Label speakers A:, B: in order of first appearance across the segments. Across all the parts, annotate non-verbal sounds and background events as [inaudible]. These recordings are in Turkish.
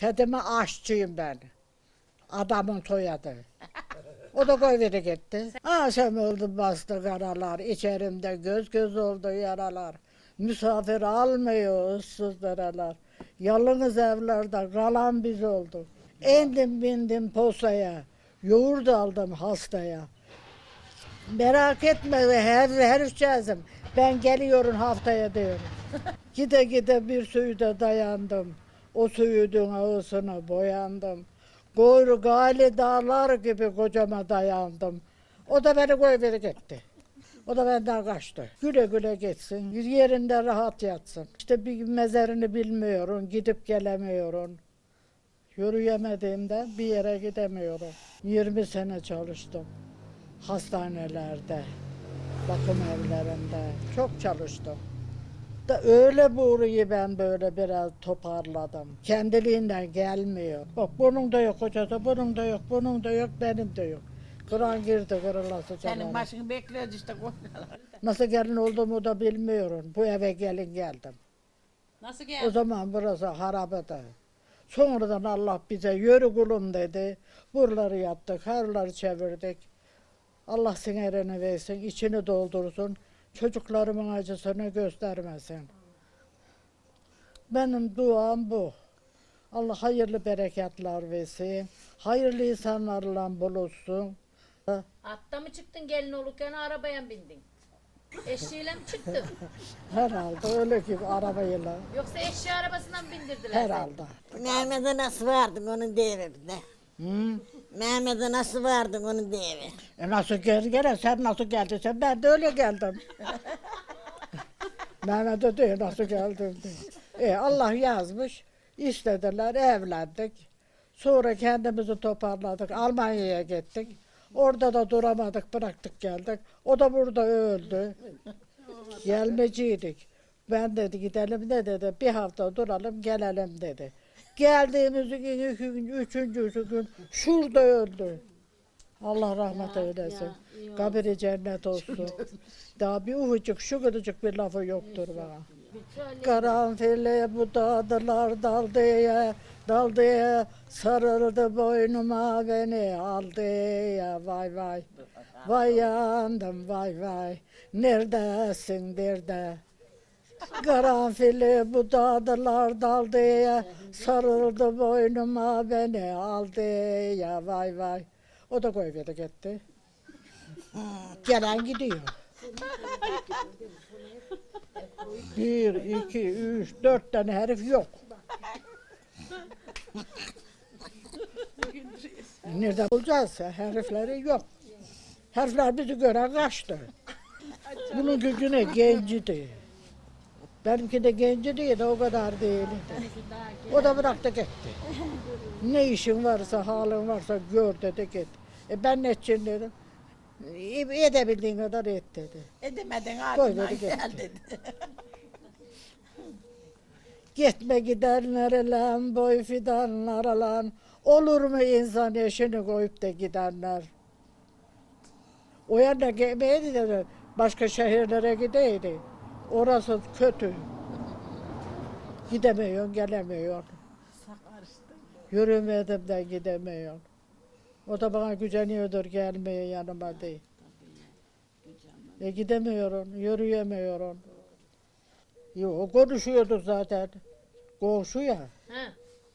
A: Fedime aşçıyım ben. Adamın soyadı. O da koyveri gitti. Akşam oldu bastı karalar, içerimde göz göz oldu yaralar. Misafir almıyor ıssız daralar. Yalnız evlerde kalan biz olduk. Endim bindim posaya, yoğurt aldım hastaya. Merak etme her her içeceğim. Ben geliyorum haftaya diyorum. gide gide bir suyuda dayandım. O suyudun ağısına boyandım. Koyru gali dağlar gibi kocama dayandım. O da beni koyveri gitti. O da benden kaçtı. Güle güle gitsin. Yerinde rahat yatsın. İşte bir mezarını bilmiyorum. Gidip gelemiyorum. Yürüyemediğimden bir yere gidemiyorum. 20 sene çalıştım. Hastanelerde, bakım evlerinde çok çalıştım. Da öyle buğruyu ben böyle biraz toparladım. Kendiliğinden gelmiyor. Bak bunun da yok hocası, bunun da yok, bunun da yok, benim de yok. Kıran girdi kırılası
B: Senin
A: canım.
B: başını bekliyoruz işte koyuyorlar.
A: Nasıl gelin olduğumu da bilmiyorum. Bu eve gelin geldim.
B: Nasıl
A: O
B: geldi?
A: zaman burası harabede. Sonradan Allah bize yürü kulum dedi. Buraları yaptık, herleri çevirdik. Allah sinerini versin, içini doldursun. Çocuklarımın acısını göstermesin. Benim duam bu. Allah hayırlı bereketler versin. Hayırlı insanlarla buluşsun.
C: Atta mı çıktın gelin olurken arabaya mı bindin? Eşeğiyle mi çıktın?
A: Herhalde öyle gibi arabayla.
C: Yoksa eşeği arabasından mı bindirdiler seni?
A: Herhalde.
D: Mehmet'e nasıl vardın onun devri de.
A: Hı?
D: Mehmet'e nasıl vardın onun devri.
A: E nasıl gel gene sen nasıl geldiysen ben de öyle geldim. [laughs] Mehmet'e diyor nasıl geldim diye. E Allah yazmış. istediler evlendik. Sonra kendimizi toparladık. Almanya'ya gittik. Orada da duramadık bıraktık geldik. O da burada öldü. Gelmeciydik. Ben dedi gidelim ne dedi. Bir hafta duralım gelelim dedi. Geldiğimiz gün, iki gün, üçüncü gün şurada öldü. Allah rahmet eylesin. Kabiri cennet olsun. Daha bir ufacık şu kadarcık bir lafı yoktur bana. Karanfille bu dağdılar daldıya, daldıya, sarıldı boynuma beni aldı ya vay vay. Vay yandım vay vay, neredesin nerede? Karanfili bu dağdılar daldıya, sarıldı boynuma beni aldı ya vay vay. O da koyverdi gitti. Gelen gidiyor. Bir, iki, üç, dört tane herif yok. Nerede bulacağız? Herifleri yok. Herifler bizi gören kaçtı. Bunun gücüne gencidi. Benimki de genci değil, o kadar değildi. O da bıraktı gitti. [laughs] Ne işin varsa, halin varsa gör dedi git. E ben ne için dedim. E, Edebildiğin kadar et dedi.
B: Edemedin ardından
A: dedi
B: gel
A: gitti.
B: dedi. [laughs]
A: Gitme gidenler lan, boy fidanlar lan. Olur mu insan eşini koyup da gidenler? O yana gelmeydi de başka şehirlere gideydi. Orası kötü. Gidemiyor, gelemiyor. Yürümedim de gidemiyor. O da bana güceniyordur gelmeye yanıma değil. E gidemiyorum, yürüyemiyorum. Yok konuşuyorduk zaten. Komşu ya.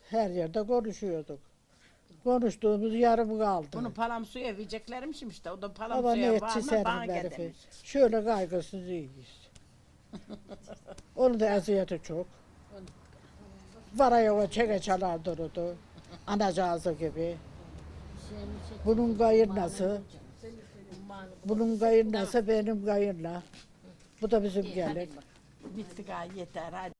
A: Her yerde konuşuyorduk. Konuştuğumuz yarım kaldı.
B: Bunu palam suya vereceklerimşim işte. O da palam
A: Ama ne
B: suya var
A: etçi senin
B: bana gel
A: herifi.
B: demiş.
A: Şöyle kaygısız iyiyiz. [laughs] Onun da eziyeti çok. Varaya o çeke çalar dururdu. Anacağızı gibi. Bunun kayınlası. Bunun kayınlası benim kayınla. Bu da bizim gelin.
B: Bitti gayet yeter hadi.